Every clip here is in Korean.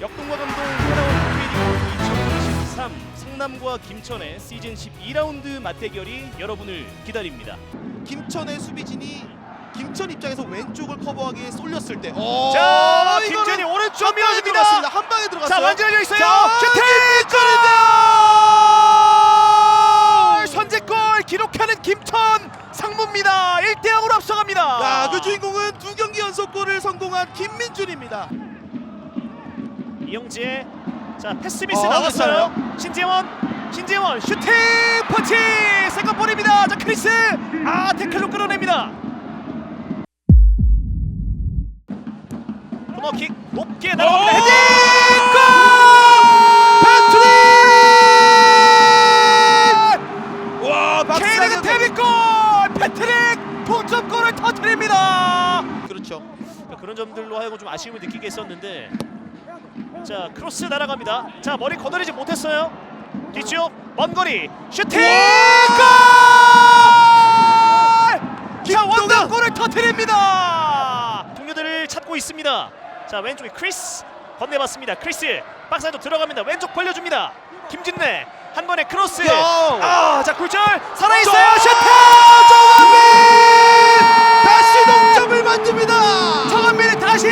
역동과 감동 하나원 K리그 2023 성남과 김천의 시즌 12라운드 맞대결이 여러분을 기다립니다. 김천의 수비진이 김천 입장에서 왼쪽을 커버하기에 쏠렸을 때. 자, 어, 이거는 김준이 오른쪽 밀어줍니다. 들어갔습니다. 한 방에 들어갔어요. 자, 완전 열려 있어요. 자, 슈팅! 김준인데요. 선제골 기록하는 김천 상무입니다. 1대 0으로 앞서갑니다. 야, 그 주인공은 두 경기 연속골을 성공한 김민준입니다. 이영재 자 패스 미스 어, 나왔어요. 신재원 신재원 슈팅 펀치 세컨볼입니다. 자 크리스! 아 태클로 끌어냅니다. 코너킥 높게 날아갑니다. 헤딩! 골! 와, K리그 데뷔골! 패트릭 동점골을 터뜨립니다. 그렇죠. 자, 그런 점들로 하여금 좀 아쉬움을 느끼게 했었는데 자 크로스 날아갑니다. 자 머리 거느리지 못했어요. 뒤쪽 먼 거리. 슈팅! 골! 자 김동현! 원더 골을 터뜨립니다. 동료들을 찾고 있습니다. 자 왼쪽에 크리스 건네봤습니다. 크리스 박스 안으로 들어갑니다. 왼쪽 벌려줍니다. 김진래 한 번에 크로스. 야! 아자 굴절! 살아 있어요. 조- 슈팅! 다시 동점을 만듭니다. 정한민이 다시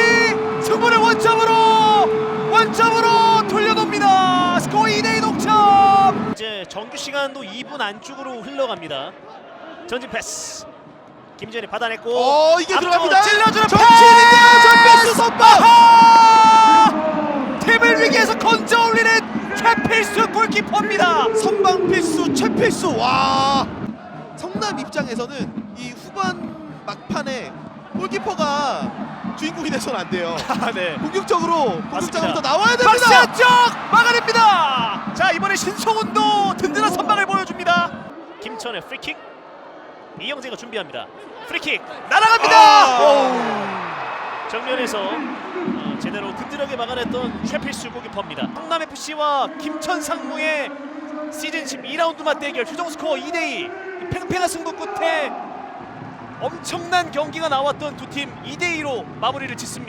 승부를 원점으로 원점으로 돌려놓습니다. 스코어 2대2 동점. 이제 정규 시간도 2분 안쪽으로 흘러갑니다. 전진 패스. 김지현이 받아냈고 어, 이게 들어갑니다. 찔러주는 정치인인데요. 전 패스 선방. 팀을 위기에서 건져 올리는 최필수 골키퍼입니다. 선방 필수 최필수 와 성남 입장에서는 이 후반 막판에 골키퍼가 주인공이 돼서는 안 돼요 아, 네. 공격적으로. 공격장부터 나와야 됩니다 안쪽 막아 이번에 신성훈도 든든한 선방을 보여줍니다. 김천의 프리킥 이영재가 준비합니다. 프리킥 날아갑니다. 아. 정면에서 어, 제대로 든든하게 막아냈던 최필수 골키퍼입니다. 성남 FC와 김천 상무의 시즌 12라운드 맞대결 최종 스코어 2대2 팽팽한 승부 끝에 엄청난 경기가 나왔던 두 팀 2대2로 마무리를 짓습니다.